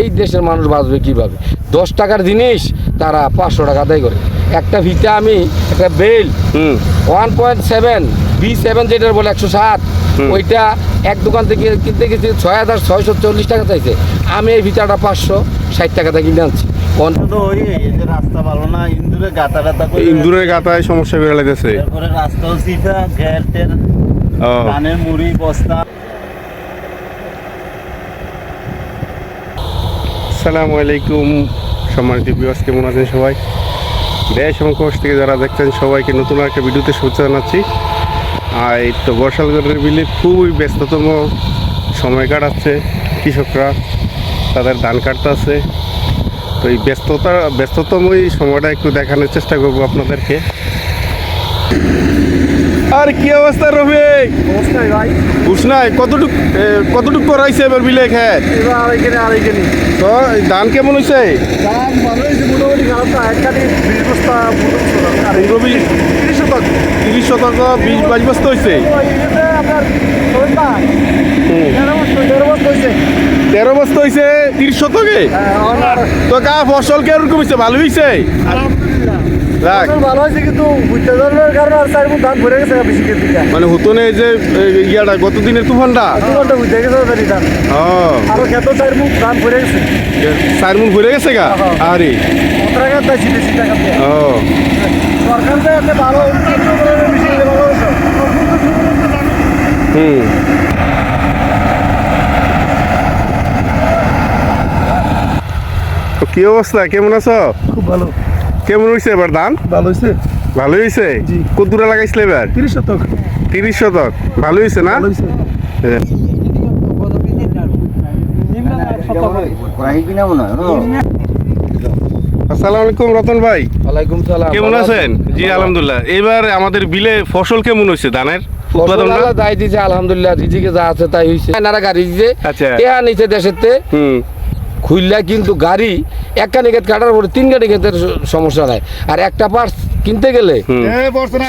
এই দেশের মানুষ বাঁচবে কীভাবে? দশ টাকার জিনিস তারা পাঁচশো টাকা আদায় করে। একটা ভিটা আমি একটা বেল হুম। One point seven B seven যেটার বলে একশো সাত ওইটা এক দোকান থেকে কিনতে গেছি ছয় হাজার ছয়শো চল্লিশ টাকা চাইছে। আমি এই ভিটাটা পাঁচশো ষাট টাকাতে কিনে আনছি। রাস্তা ইন্দুরের গাতায় সমস্যা বেড়ে লাগতেছে ও। ধানের মুড়ি বস্তা। আসসালামু আলাইকুম সম্মানিত বিবাস কেমন আছেন সবাই? দেশ এবং কোষ থেকে যারা দেখছেন, সবাইকে নতুন একটা ভিডিওতে শুভেচ্ছা জানাচ্ছি। আর এই তো বর্ষালগড়ের বিলে খুবই ব্যস্ততম সময় কাটাচ্ছে কৃষকরা। তাদের ধান কাটতেছে তো এই ব্যস্ততা, ব্যস্ততম এই সময়টা একটু দেখানোর চেষ্টা করব আপনাদেরকে। আর কি অবস্থা রবি অবস্থায় ভাই। উষ্ণায় কতটুক কতটুক করাইছে এবার বিলে খেত? এবার আড়াইখানে আড়াইখানে তো ধান কেমন হয়েছে ভালো হয়েছে মোটামুটি বিশ বস্তা আর পনেরো বিশ তিরিশ শতক। তিরিশ শতাংশ বিশ বাইশ বস্তা হয়েছে আপনার তেরো বস্তা হয়েছে তেরো তিরিশ শতকে? তো কা ফসল কেরকম হয়েছে ভালো হয়েছে ভালো হয়েছে কিন্তু ধরনের কারণে আর চার ভরে গেছে বেশি মানে হতনে যে এ, ইয়াটা গত দিনের তুফানটা দু ঘণ্টা গেছে ও। আরও খেত চার মুখ ভরে গেছে। চার মুখ ঘুরে গেছে গা? হ্যাঁ। আরে। টাকা বেশি টাকা ও। সরকার তো একটা ভালো হুম। তো কি অবস্থা? কেমন আছো? খুব ভালো। কেমন হয়েছে এবার ধান? ভালো হয়েছে ভালো হয়েছে কত দূরে লাগাইছিলে এবার? তিরিশ শতক। তিরিশ শতক। ভালো হয়েছে না? ভালো আসসালামু আলাইকুম রতন ভাই। ওয়ালাইকুম সালাম। কেমন আছেন? জি আলহামদুলিল্লাহ। এবার আমাদের বিলে ফসল কেমন হয়েছে ধানের? উৎপাদন দিছে আলহামদুলিল্লাহ রিজিকে যা আছে তাই নারা গাড়ি দিছে আচ্ছা। দেশেতে হুম। খুললা কিন্তু গাড়ি এক কানি ক্ষেত কাটার পরে তিন কানি ক্ষেতের সমস্যা নাই। আর একটা পার্স কিনতে গেলে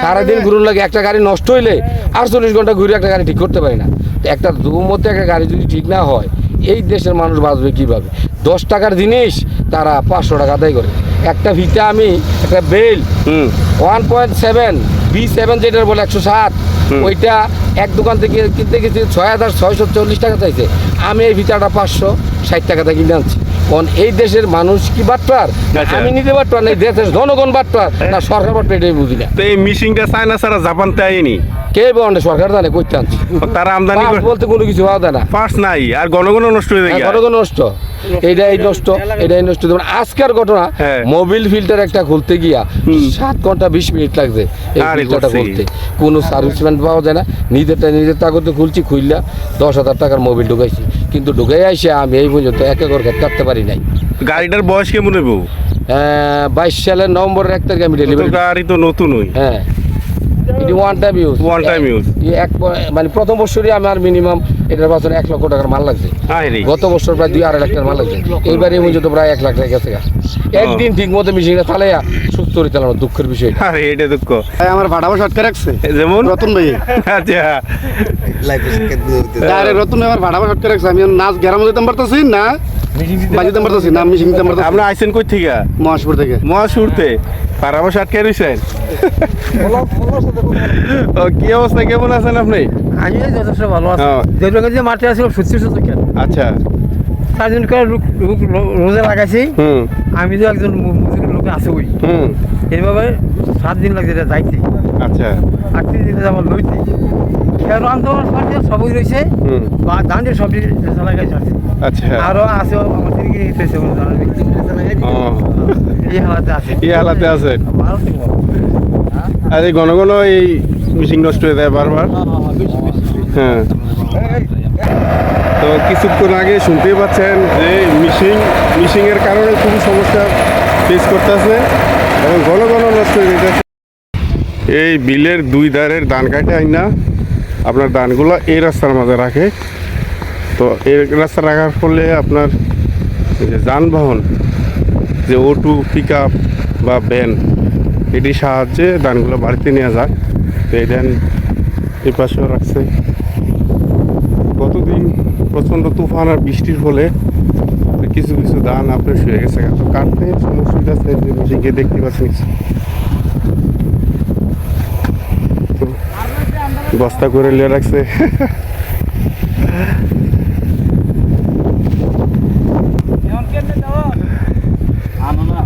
সারাদিন ঘুরুন লাগে একটা গাড়ি নষ্ট হইলে আটচল্লিশ ঘণ্টা ঘুরে একটা গাড়ি ঠিক করতে পারি না। একটা মধ্যে একটা গাড়ি যদি ঠিক না হয় এই দেশের মানুষ বাঁচবে কীভাবে? দশ টাকার জিনিস তারা পাঁচশো টাকা আদায় করে। একটা ভিটা আমি একটা বেল হুম। One point seven B seven যেটার বলে একশো সাত ওইটা এক দোকান থেকে কিনতে গেছি ছয় হাজার ছয়শো চল্লিশ টাকা চাইছে। আমি এই ভিটাটা পাঁচশো ষাট টাকাতে কিনে আনছি। কারণ এই দেশের মানুষ কি বাট্টার না আচ্ছা। আমি নিজে বাট্টার না দেশের জনগণ বাট্টার না সরকার বাট্টার এটাই বুঝি না। তো এই মিশিংটা চায়না ছাড়া জাপান তাইনি কে বলে সরকার জানে করতে আনছি। তারা আমদানি বলতে কোনো কিছু যায় না। পাস নাই আর ঘন ঘন নষ্ট হয়ে যায় ঘটনা নষ্ট। নষ্ট এটাই নষ্ট। যেমন আজকের ঘটনা হ্যাঁ। মোবিল ফিল্টার একটা খুলতে গিয়া সাত ঘণ্টা বিশ মিনিট লাগছে এই ফিল্টারটা খুলতে। কোনো সার্ভিসম্যান পাওয়া যায় না। নিজেরটা নিজের তাগতে খুলছি খুললা দশ হাজার টাকার মোবিল ঢুকাইছি। কিন্তু ঢুকে আসে আমি এই পর্যন্ত এক একর ক্ষেত কাটতে পারি নাই। গাড়িটার বয়স কেমন হইব? বাইশ সালের নভেম্বরের এক তারিখে আমি ডেলিভারি গাড়ি তো নতুন হ্যাঁ। এটি one time use One time use. এক মানে প্রথম বছরই আমার মিনিমাম এটার পাশে এক লক্ষ টাকার মাল লাগছে। গত বছর প্রায় দুই আড়াই লাখ টাকার মাল লাগছে। এইবারে পর্যন্ত প্রায় এক লাখ টাকা গেছে একদিন ঠিক মতো মেশিনটা চালাইয়া সুস্থ করে চালানো দুঃখের বিষয়। আরে এটা দুঃখ। আমার ভাড়া আটকে রাখছে। যেমন? রতন ভাই। আচ্ছা। আরে রতন আমার ভাড়া আটকে রাখছে। আমি নাচ গ্রামে যেতে পারতেছি না? পারতেছি না? মিশিং দিতে পারতেছি। আপনি আইসেন কই থেকে? মহাশপুর থেকে। মহাসুরতে পারাবস আটকে রয়েছেন কি অবস্থা? কেমন আছেন আপনি? আমি যথেষ্ট ভালো আছি। যেগুলোকে যে মাঠে আসছিল সত্যি সত্যি কেন আচ্ছা। চার দিন করে রোজা লাগাইছি। আমি তো একজন মুসলিম লোক আছে ওই। এইভাবে সাত দিন লাগছে যাইতে। আচ্ছা। আটত্রিশ দিনে যাবার লইতে। খেয়াল আন্দোলন পার্টি সবই রয়েছে। বা ধানের সবই লাগাইছে আচ্ছা। আরও আছে আমার দিকে এই হালাতে আছে। আর ঘন ঘন এই মিশিং নষ্ট হয়ে যায় বারবার। হ্যাঁ তো কিছুক্ষণ আগে শুনতেই পাচ্ছেন যে মিশিং মিশিংয়ের কারণে খুবই সমস্যা ফেস করতেছে এবং ঘন ঘন নষ্ট হয়ে যেতেছে এই বিলের দুই ধারের ধান কাটে আই না। আপনার ধানগুলো এই রাস্তার মাঝে রাখে। তো এই রাস্তা রাখার ফলে আপনার যানবাহন যে অটো পিক বা ভ্যান এটির সাহায্যে ধানগুলো বাড়িতে নিয়ে যায়। তো এই ধান এই পাশেও রাখছে। গতদিন প্রচণ্ড তুফান আর বৃষ্টির ফলে কিছু কিছু ধান আপনার শুয়ে গেছে। তো কাটতে সমস্যা আছে দেখতে পাচ্ছেন তো বস্তা করে লিয়ে রাখছে আনো না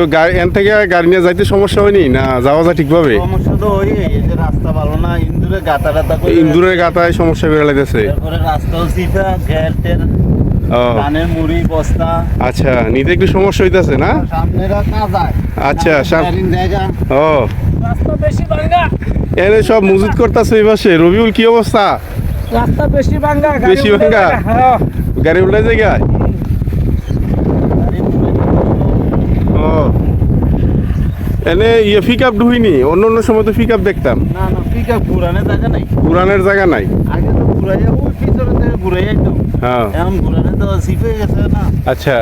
তো গাড়ি এন থেকে গাড়ি নিয়ে যাইতে সমস্যা হয়নি? না যাওয়া যায় ঠিকভাবে? সমস্যা তো ওই এই যে রাস্তা ভালো না ইন্দুরে গাতা টাতা করে ইন্দুরের গাতায় সমস্যা বেড়ে লাগতেছে তারপরে রাস্তাও সিফা ঘের ধানের মুড়ি বস্তা। আচ্ছা নিতে একটু সমস্যা হইতেছে না? সামনেরা কাজায় আচ্ছা, জায়গা। ও। রাস্তা বেশি এনে সব মজুত করতেছে এই পাশে। রবিউল কি অবস্থা? রাস্তা বেশি ভাঙ্গা গাড়ি বেশি? হ্যাঁ। গাড়ি উল্টে জায়গায় ও এনে ইয়ে পিক আপ ঢুইনি অন্য অন্য সময় তো পিক আপ দেখতাম। না না পিক আপ পুরানের জায়গা নাই। পুরানের জায়গা নাই? আগে তো ঘুরাইয়া ওই পিছনে থেকে ঘুরাইয়া তো হ্যাঁ। এখন ঘুরানে তো সিফে গেছে না। আচ্ছা।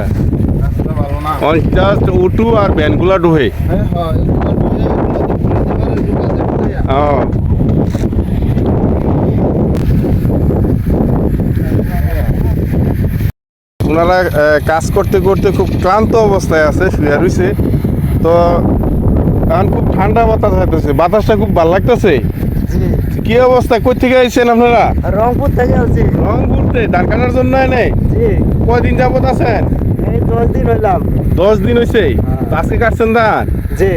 ভালো না। জাস্ট উটু আর ব্যানগুলা ডুহে হ্যাঁ হ্যাঁ ওনারা কাজ করতে করতে খুব ক্লান্ত অবস্থায় আছে শুয়ে রয়েছে তো এখন খুব ঠান্ডা বাতাস হইতেছে বাতাসটা খুব ভালো লাগতেছে? কি অবস্থা? কই থেকে আইছেন আপনারা? রংপুর থেকে আছি রংপুরতে? ধান কাটার জন্য এনে জি। কয়দিন যাবত আছেন? এই দশ দিন হইলাম। দশ দিন হয়েছে তো আজকে কাটছেন ধান? জি।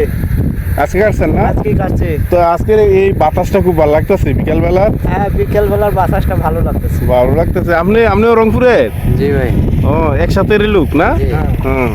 আজকে কাটছেন না? আজকে কাটছে। তো আজকের এই বাতাসটা খুব ভালো লাগতেছে বিকাল বেলা হ্যাঁ বিকেল বেলার বাতাসটা ভালো লাগতেছে। ভালো লাগতেছে। আপনি আপনিও রংপুরের? জি ভাই। ও একসাথে লোক না। হুম।